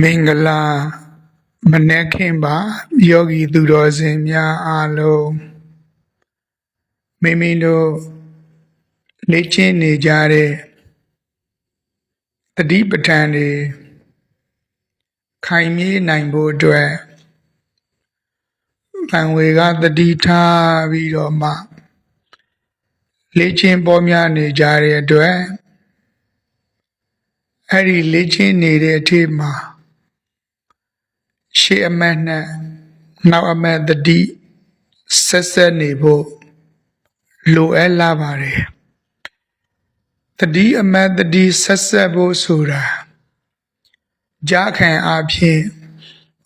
မင်္ဂလာမနက်ခင်းပါယောဂီသူတော်စင်များအားလုံးမိမိတို့လေ့ကျင့်နေကြတဲ့တတိပဋ္ဌာန်တွေခိုင်မြဲနိုင်ဖို့အတွက်ဗံဝေကတတိထားပြီးတော့မှလေ့ကျင့်ပေါ်များနေကြတဲ့အတွက် အဲ့ဒီလေ့ကျင့်နေတဲ့အထိမှာရှေ့အမတ်နဲ့နောက်အမတ်တတိဆက်ဆက်နေဖို့လိုအပ်လာပါတယ်တတိအမတ်တတိဆက်ဆက်ဖို့ဆိုတာကြာခံအဖြစ်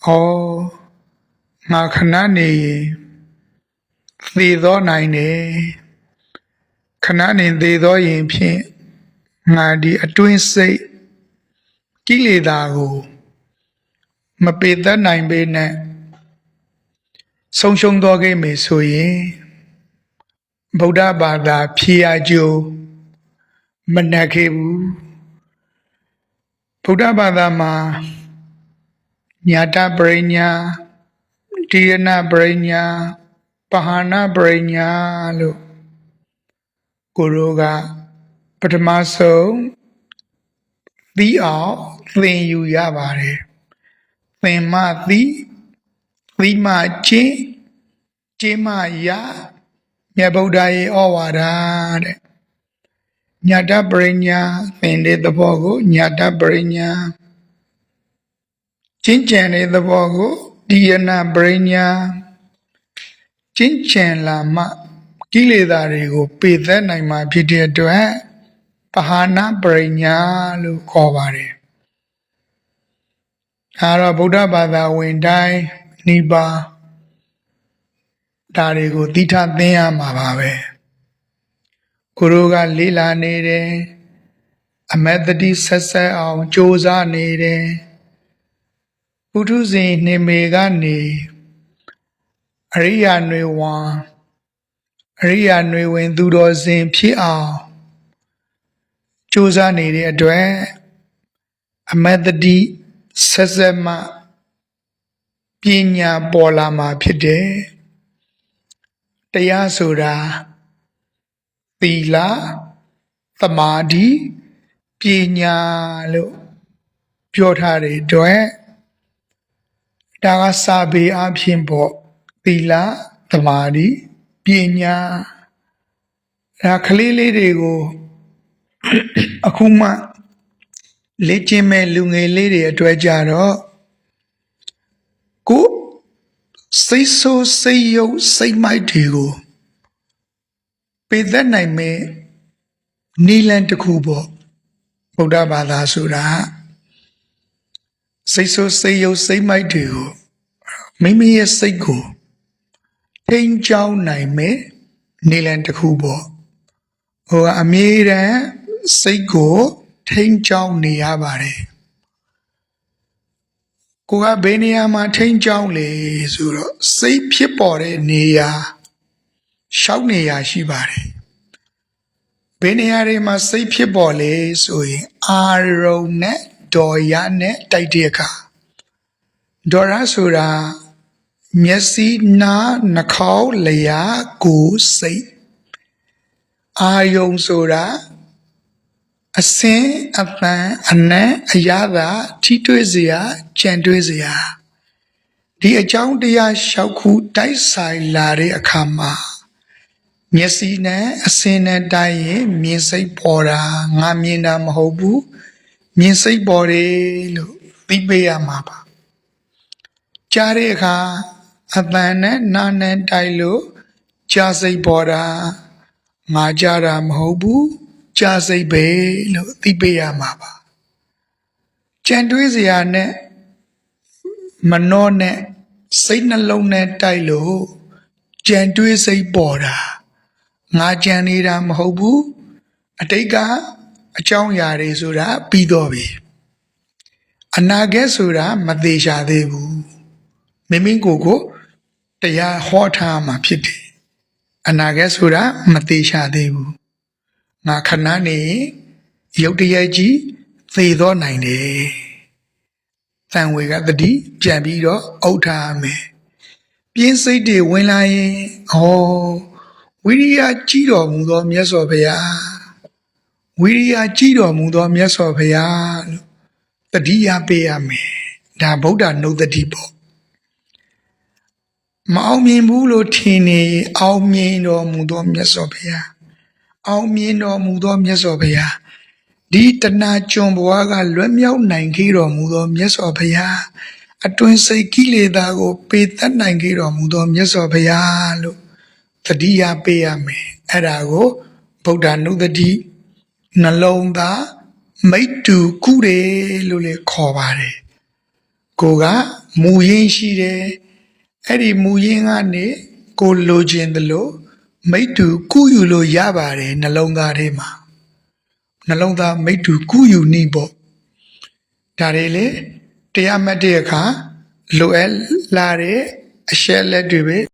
ဩငါခဏနေရင်သေသောနိုင်တယ်ခဏနေသေသောရင်ဖြင့်ငါဒီအတွင်းစိတ် ကိလေသာကိုမပေတတ်နိုင်ပေနဲ့ဆုံးရှုံးသွားခဲ့မယ်ဆိုရင်ဗုဒ္ဓဘာသာဖြေရကြိုးမနှက်ခဲ့ဘူးဗုဒ္ဓဘာသာမှာညာတပရိညာတိရဏပရိညာပဟာနာပရိညာလို့ကိုရောကပထမဆုံးသိအောင် သင်ယူရပါတယ်သင်မသည်သီမချင်းချင်းမယမြတ်ဗုဒ္ဓရဲ့ဩဝါဒတဲ့ညာတပရိညာသင်တဲ့သဘောကိုညာတပရိညာချင်းကျန်တဲ့သဘောကိုဒီယနာပရိညာချင်းကျန်လာမှကိလေသာတွေကိုပေသက်နိုင်မှာဖြစ်တဲ့အတွက်ပဟာနာပရိညာလို့ခေါ်ပါတယ် ဒါတော့ဗုဒ္ဓဘာသာဝင်တိုင်းနိဗ္ဗာန်ဒါတွေကိုသိထသင်ရမှာပါပဲကိုရောကလေးလာနေတယ်အမတ်တတိဆက်ဆက်အောင်ကြိုးစားနေတယ်ပုထုဇဉ်နှင်မေကနေအရိယာနွေဝံအရိယာနွေဝင် သူတော်စင်ဖြစ်အောင်ကြိုးစားနေတဲ့အတွက်အမတ်တတိ ဆက်ဆက်မှပညာပေါ်လာမှာဖြစ်တယ်တရားဆိုတာသီလသမာဓိပညာလို့ပြောထားတဲ့အတွက်ဒါကစာပေအဖြစ်ပေါ့သီလသမာဓိပညာဒါကလေးလေးတွေကိုအခုမှ လေ့ကျင့်မဲ့လူငယ်လေးတွေအတွက်ကြတော့ကိုယ်စိတ်ဆိုးစိတ်ယုတ်စိတ်မိုက်တွေကိုပေသက်နိုင်မဲ့နီလန်တစ်ခုပေါ့ဗုဒ္ဓဘာသာဆိုတာစိတ်ဆိုးစိတ်ယုတ်စိတ်မိုက်တွေကိုမိမိရဲ့စိတ်ကိုထိန်းချောင်းနိုင်မဲ့နီလန်တစ်ခုပေါ့ဟိုကအမြဲတမ်းစိတ်ကို ထိန်းချောင်းနေရပါတယ်ကိုကဘယ်နေရာမှာထိန်းချောင်းလေဆိုတော့စိတ်ဖြစ်ပေါ်တဲ့နေရာရှောက်နေရာရှိပါတယ်ဘယ်နေရာတွေမှာစိတ်ဖြစ်ပေါ်လေဆိုရင်အာရုံနဲ့ဒေါ်ရနဲ့တိုက်တဲ့အခါဒေါ်ရဆိုတာမျက်စိနားနှာခေါင်းလျှာကိုယ်စိတ်အာယုံဆိုတာ အစင်အပန်အနံ့အရသာထိတွေ့စရာကြံတွေ့စရာဒီအကြောင်းတရားလျှောက်ခုတိုက်ဆိုင်လာတဲ့အခါမှာမျက်စိနဲ့အစင်နဲ့တိုက်ရင်မြင်စိတ်ပေါ်တာငါမြင်တာမဟုတ်ဘူးမြင်စိတ်ပေါ်တယ်လို့သိပေးရမှာပါကြားတဲ့အခါအပန်နဲ့နားနဲ့တိုက်လို့ကြားစိတ်ပေါ်တာငါကြားတာမဟုတ်ဘူး ကြာစိတ်ပဲလို့သိပေးရမှာပါကြံတွေးစရာနဲ့မနှောနဲ့စိတ်နှလုံးနဲ့တိုက်လို့ကြံတွေးစိတ်ပေါ်တာငါကြံနေတာမဟုတ်ဘူးအတိတ်ကအကြောင်းအရာတွေဆိုတာပြီးတော့ပြီအနာဂတ်ဆိုတာမသေးချာသေးဘူးမိမိကိုယ်ကိုတရားဟောထားမှာဖြစ်တယ်အနာဂတ်ဆိုတာမသေးချာသေးဘူး ငါခဏနေရုတ်တရက်ကြီးသေသောနိုင်တယ်တန်ဝေကတတိပြန်ပြီးတော့အုတ်ထားရမယ်ပြင်းစိတ်တွေဝင်လာရင်ဩဝိရိယကြီးတော်မူသောမြတ်စွာဘုရားဝိရိယကြီးတော်မူသောမြတ်စွာဘုရားလို့တတိယပေးရမယ်ဒါဗုဒ္ဓနုဒတိပေါ့မအောင်မြင်ဘူးလို့ထင်နေရင်အောင်မြင်တော်မူသောမြတ်စွာဘုရား အောင်မြင်တော်မူသောမြတ်စွာဘုရားဒီတဏှာကျွန်ဘဝကလွတ်မြောက်နိုင်ခဲ့တော်မူသောမြတ်စွာဘုရားအတွင်စိတ်ကိလေသာကိုပေတတ်နိုင်ခဲ့တော်မူသောမြတ်စွာဘုရားလို့တတိယပေးရမယ်အဲ့ဒါကိုဗုဒ္ဓနုဒတိနှလုံးသားမိတ္တူကုရေလို့လည်းခေါ်ပါတယ်ကိုကမူရင်းရှိတယ်အဲ့ဒီမူရင်းကနေကိုလိုချင်တယ်လို့ မိတ္တူကုယူလို့ရပါတယ်နှလုံးသားထဲမှာနှလုံးသားမိတ္တူကုယူနိပေါ့ဒါတွေလေတရားမှတ်တဲ့အခါလိုအပ်လာတဲ့အရှက်လက်တွေပဲ